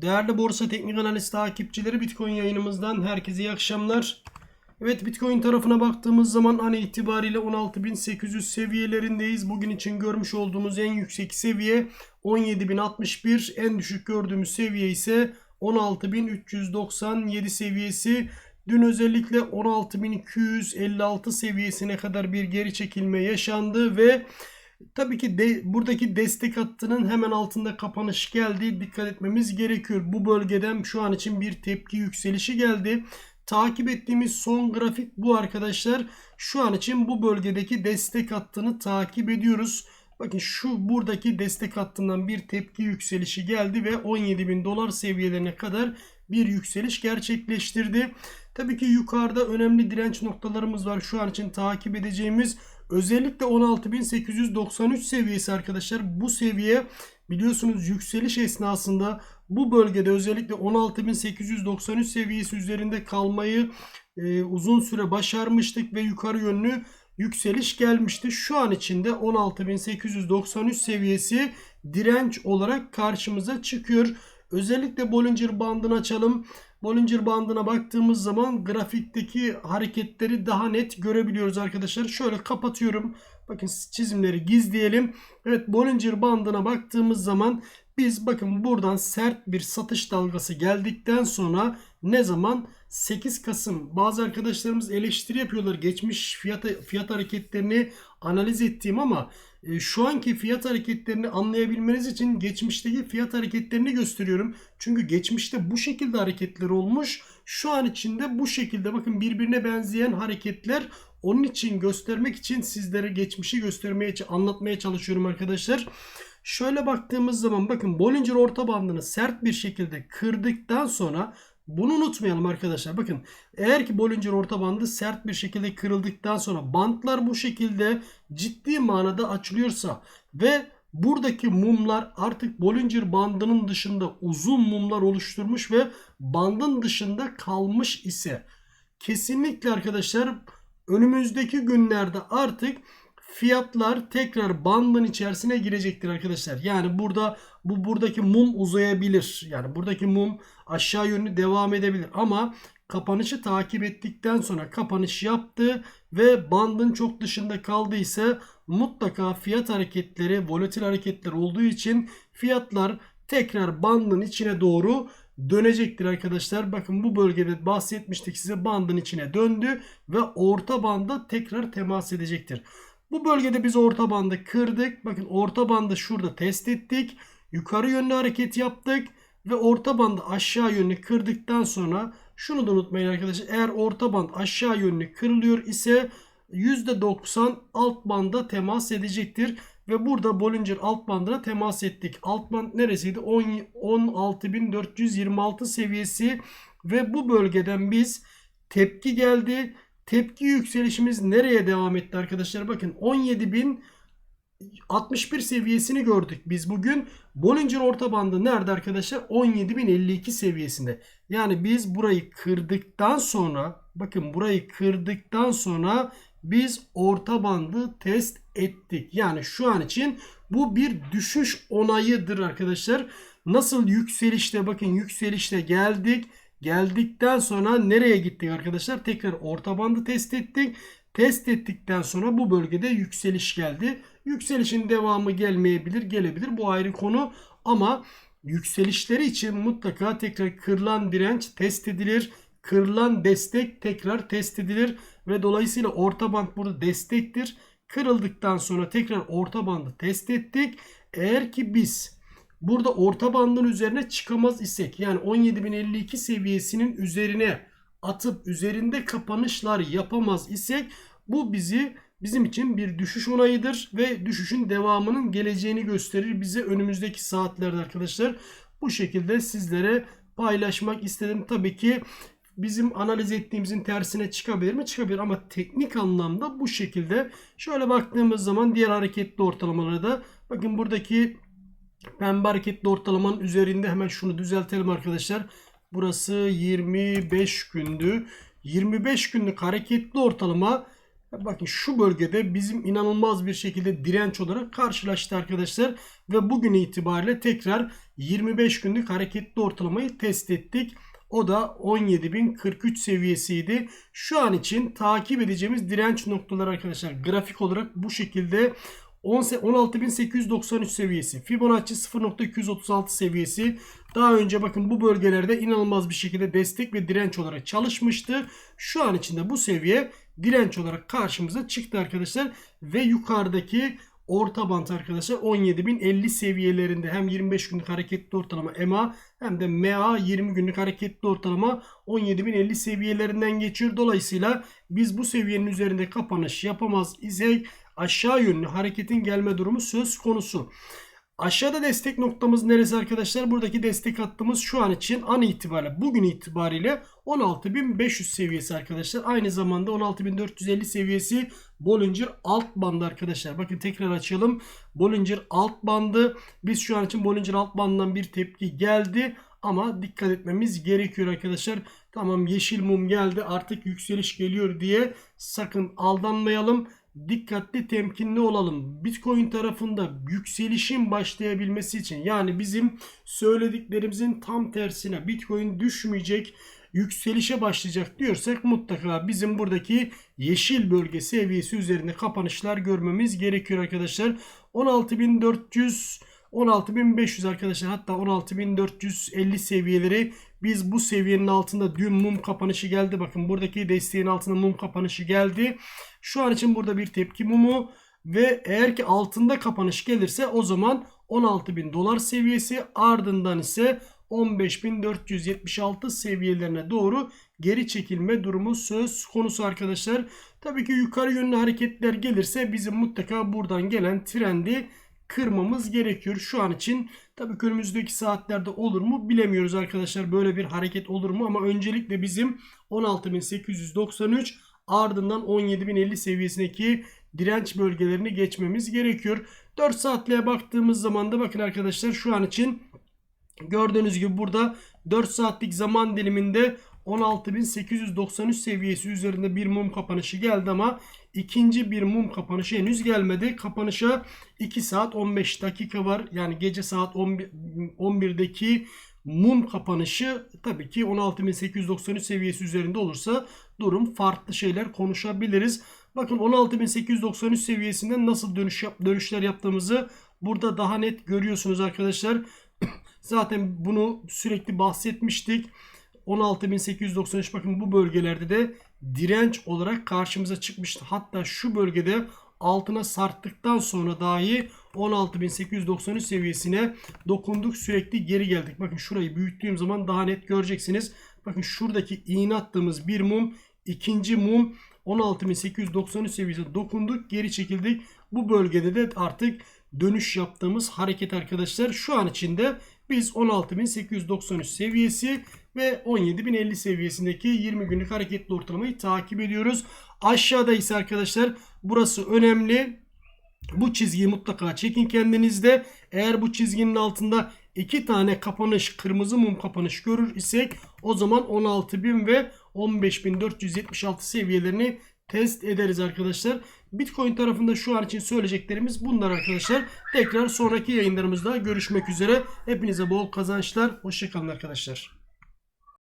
Değerli Borsa Teknik Analiz takipçileri Bitcoin yayınımızdan herkese iyi akşamlar. Evet Bitcoin tarafına baktığımız zaman an itibariyle 16.800 seviyelerindeyiz. Bugün için görmüş olduğumuz en yüksek seviye 17.061. En düşük gördüğümüz seviye ise 16.397 seviyesi. Dün özellikle 16.256 seviyesine kadar bir geri çekilme yaşandı ve Tabii ki de, buradaki destek hattının hemen altında kapanış geldi. Dikkat etmemiz gerekiyor. Bu bölgeden şu an için bir tepki yükselişi geldi. Takip ettiğimiz son grafik bu arkadaşlar. Şu an için bu bölgedeki destek hattını takip ediyoruz. Bakın şu buradaki destek hattından bir tepki yükselişi geldi ve 17 bin dolar seviyelerine kadar bir yükseliş gerçekleştirdi. Tabii ki yukarıda önemli direnç noktalarımız var. Şu an için takip edeceğimiz özellikle 16.893 seviyesi arkadaşlar. Bu seviye biliyorsunuz yükseliş esnasında bu bölgede özellikle 16.893 seviyesi üzerinde kalmayı e, uzun süre başarmıştık ve yukarı yönlü yükseliş gelmişti. Şu an içinde 16.893 seviyesi direnç olarak karşımıza çıkıyor. Özellikle Bollinger bandını açalım. Bollinger bandına baktığımız zaman grafikteki hareketleri daha net görebiliyoruz arkadaşlar. Şöyle kapatıyorum. Bakın çizimleri gizleyelim. Evet Bollinger bandına baktığımız zaman biz bakın buradan sert bir satış dalgası geldikten sonra ne zaman 8 Kasım bazı arkadaşlarımız eleştiri yapıyorlar. Geçmiş fiyat fiyat hareketlerini analiz ettiğim ama e, şu anki fiyat hareketlerini anlayabilmeniz için geçmişteki fiyat hareketlerini gösteriyorum. Çünkü geçmişte bu şekilde hareketler olmuş. Şu an içinde bu şekilde bakın birbirine benzeyen hareketler onun için göstermek için sizlere geçmişi göstermeye anlatmaya çalışıyorum arkadaşlar. Şöyle baktığımız zaman bakın Bollinger orta bandını sert bir şekilde kırdıktan sonra bunu unutmayalım arkadaşlar. Bakın eğer ki Bollinger orta bandı sert bir şekilde kırıldıktan sonra bantlar bu şekilde ciddi manada açılıyorsa ve buradaki mumlar artık Bollinger bandının dışında uzun mumlar oluşturmuş ve bandın dışında kalmış ise kesinlikle arkadaşlar önümüzdeki günlerde artık fiyatlar tekrar bandın içerisine girecektir arkadaşlar. Yani burada bu buradaki mum uzayabilir. Yani buradaki mum aşağı yönlü devam edebilir ama kapanışı takip ettikten sonra kapanış yaptı ve bandın çok dışında kaldıysa mutlaka fiyat hareketleri, volatil hareketler olduğu için fiyatlar tekrar bandın içine doğru dönecektir arkadaşlar. Bakın bu bölgede bahsetmiştik size bandın içine döndü ve orta banda tekrar temas edecektir. Bu bölgede biz orta bandı kırdık. Bakın orta bandı şurada test ettik. Yukarı yönlü hareket yaptık. Ve orta bandı aşağı yönlü kırdıktan sonra şunu da unutmayın arkadaşlar. Eğer orta band aşağı yönlü kırılıyor ise %90 alt banda temas edecektir. Ve burada Bollinger alt bandına temas ettik. Alt band neresiydi? 16.426 seviyesi. Ve bu bölgeden biz tepki geldi. Tepki yükselişimiz nereye devam etti arkadaşlar? Bakın 17.061 seviyesini gördük biz bugün. Bollinger orta bandı nerede arkadaşlar? 17.052 seviyesinde. Yani biz burayı kırdıktan sonra bakın burayı kırdıktan sonra biz orta bandı test ettik. Yani şu an için bu bir düşüş onayıdır arkadaşlar. Nasıl yükselişte bakın yükselişte geldik. Geldikten sonra nereye gittik arkadaşlar? Tekrar orta bandı test ettik. Test ettikten sonra bu bölgede yükseliş geldi. Yükselişin devamı gelmeyebilir, gelebilir. Bu ayrı konu ama yükselişleri için mutlaka tekrar kırılan direnç test edilir. Kırılan destek tekrar test edilir ve dolayısıyla orta band burada destektir. Kırıldıktan sonra tekrar orta bandı test ettik. Eğer ki biz burada orta bandın üzerine çıkamaz isek yani 17.052 seviyesinin üzerine atıp üzerinde kapanışlar yapamaz isek bu bizi bizim için bir düşüş onayıdır ve düşüşün devamının geleceğini gösterir bize önümüzdeki saatlerde arkadaşlar. Bu şekilde sizlere paylaşmak istedim. Tabii ki bizim analiz ettiğimizin tersine çıkabilir mi? Çıkabilir ama teknik anlamda bu şekilde. Şöyle baktığımız zaman diğer hareketli ortalamaları da bakın buradaki pembe hareketli ortalamanın üzerinde hemen şunu düzeltelim arkadaşlar. Burası 25 gündü. 25 günlük hareketli ortalama Bakın şu bölgede bizim inanılmaz bir şekilde direnç olarak karşılaştı arkadaşlar. Ve bugün itibariyle tekrar 25 günlük hareketli ortalamayı test ettik. O da 17.043 seviyesiydi. Şu an için takip edeceğimiz direnç noktaları arkadaşlar grafik olarak bu şekilde 16.893 seviyesi, Fibonacci 0.236 seviyesi. Daha önce bakın bu bölgelerde inanılmaz bir şekilde destek ve direnç olarak çalışmıştı. Şu an içinde bu seviye direnç olarak karşımıza çıktı arkadaşlar. Ve yukarıdaki orta bant arkadaşlar 17.050 seviyelerinde hem 25 günlük hareketli ortalama EMA hem de MA 20 günlük hareketli ortalama 17.050 seviyelerinden geçiyor. Dolayısıyla biz bu seviyenin üzerinde kapanış yapamaz isek aşağı yönlü hareketin gelme durumu söz konusu. Aşağıda destek noktamız neresi arkadaşlar? Buradaki destek hattımız şu an için an itibariyle bugün itibariyle 16.500 seviyesi arkadaşlar. Aynı zamanda 16.450 seviyesi Bollinger alt bandı arkadaşlar. Bakın tekrar açalım. Bollinger alt bandı. Biz şu an için Bollinger alt bandından bir tepki geldi. Ama dikkat etmemiz gerekiyor arkadaşlar. Tamam yeşil mum geldi artık yükseliş geliyor diye sakın aldanmayalım dikkatli temkinli olalım. Bitcoin tarafında yükselişin başlayabilmesi için yani bizim söylediklerimizin tam tersine Bitcoin düşmeyecek yükselişe başlayacak diyorsak mutlaka bizim buradaki yeşil bölge seviyesi üzerinde kapanışlar görmemiz gerekiyor arkadaşlar. 16.400 16.500 arkadaşlar hatta 16.450 seviyeleri biz bu seviyenin altında dün mum kapanışı geldi. Bakın buradaki desteğin altında mum kapanışı geldi. Şu an için burada bir tepki mumu ve eğer ki altında kapanış gelirse o zaman 16.000 dolar seviyesi ardından ise 15.476 seviyelerine doğru geri çekilme durumu söz konusu arkadaşlar. Tabii ki yukarı yönlü hareketler gelirse bizim mutlaka buradan gelen trendi kırmamız gerekiyor. Şu an için tabii ki önümüzdeki saatlerde olur mu bilemiyoruz arkadaşlar. Böyle bir hareket olur mu ama öncelikle bizim 16.893 ardından 17.050 seviyesindeki direnç bölgelerini geçmemiz gerekiyor. 4 saatliğe baktığımız zaman da bakın arkadaşlar şu an için gördüğünüz gibi burada 4 saatlik zaman diliminde 16.893 seviyesi üzerinde bir mum kapanışı geldi ama ikinci bir mum kapanışı henüz gelmedi. Kapanışa 2 saat 15 dakika var. Yani gece saat 11, 11'deki mum kapanışı tabii ki 16.893 seviyesi üzerinde olursa durum farklı şeyler konuşabiliriz. Bakın 16.893 seviyesinden nasıl dönüş yap, dönüşler yaptığımızı burada daha net görüyorsunuz arkadaşlar. Zaten bunu sürekli bahsetmiştik. 16.893 bakın bu bölgelerde de direnç olarak karşımıza çıkmıştı. Hatta şu bölgede altına sarttıktan sonra dahi 16.893 seviyesine dokunduk. Sürekli geri geldik. Bakın şurayı büyüttüğüm zaman daha net göreceksiniz. Bakın şuradaki iğne attığımız bir mum ikinci mum 16.893 seviyesine dokunduk. Geri çekildik. Bu bölgede de artık dönüş yaptığımız hareket arkadaşlar. Şu an içinde biz 16.893 seviyesi ve 17.050 seviyesindeki 20 günlük hareketli ortalamayı takip ediyoruz. Aşağıda ise arkadaşlar burası önemli. Bu çizgiyi mutlaka çekin kendinizde. Eğer bu çizginin altında iki tane kapanış, kırmızı mum kapanış görür isek o zaman 16.000 ve 15.476 seviyelerini test ederiz arkadaşlar. Bitcoin tarafında şu an için söyleyeceklerimiz bunlar arkadaşlar. Tekrar sonraki yayınlarımızda görüşmek üzere. Hepinize bol kazançlar. Hoşçakalın arkadaşlar.